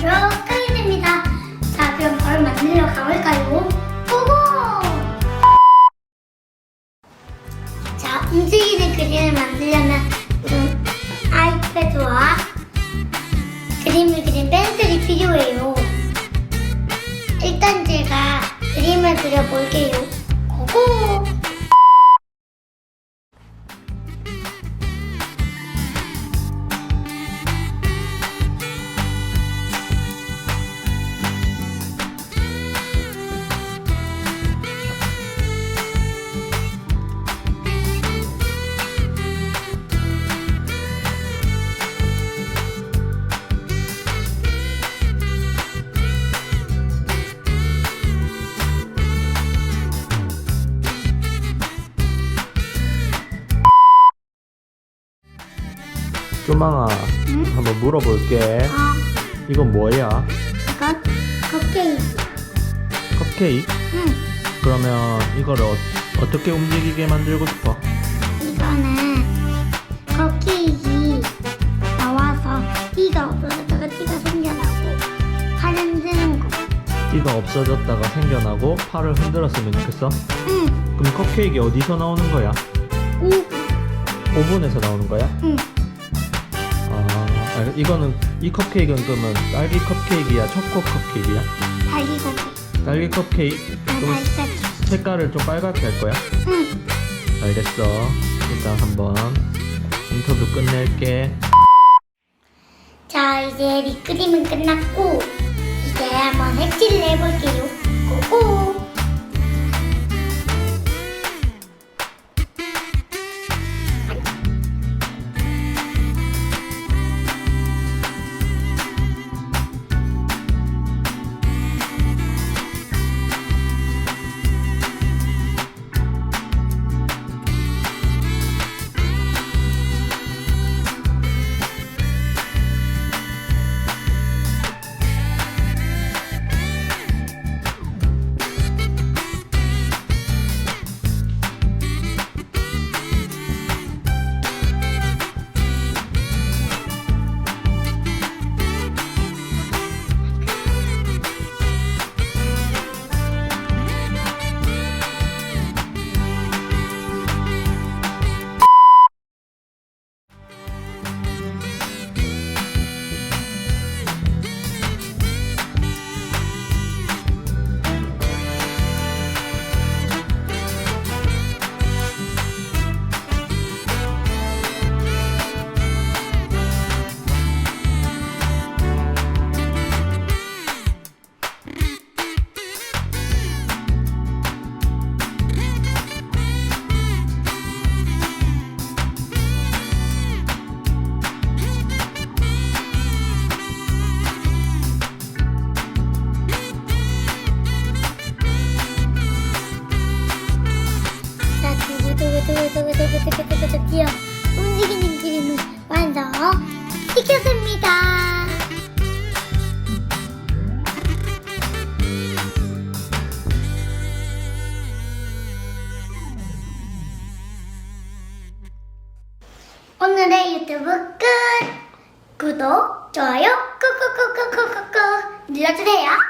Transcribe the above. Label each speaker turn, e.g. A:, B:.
A: 만들도록 하겠습니다. 자, 그럼 바로 만들러 가볼까요? 고고! 자, 움직이는 그림을 만들려면 아이패드와 그림을 그린 펜슬이
B: 쪼망아
A: 응?
B: 한번 물어볼게
A: 아,
B: 이건 뭐야?
A: 이건 컵케이크.
B: 컵케이크?
A: 응.
B: 그러면 이거를 어, 어떻게 움직이게 만들고 싶어?
A: 이거는 컵케이크 나와서 띠가 없어졌다가 띠가 생겨나고 팔 흔드는 거.
B: 띠가 없어졌다가 생겨나고 팔을 흔들었으면 좋겠어?
A: 응.
B: 그럼 컵케이크 어디서 나오는 거야?
A: 오.
B: 오븐에서 나오는 거야?
A: 응.
B: 아, 아, 이거는 이 컵케이크는 그러면 딸기 컵케이크야, 초코 컵케이크야?
A: 달리고기.
B: 딸기 컵케이크?
A: 아,
B: 그럼
A: 달걀.
B: 색깔을 좀 빨갛게 할 거야?
A: 응.
B: 알겠어. 일단 한번 인터뷰 끝낼게.
A: 자, 이제 밑그림은 끝났고 이제 한번 색칠을 해볼게요. 두구두구두구두구두구두구두구 뛰어 움직이는 그림을 완성 시켰습니다. 오늘의 유튜브 끝! 구독, 좋아요, 꾹꾹꾹꾹꾹꾹 눌러주세요.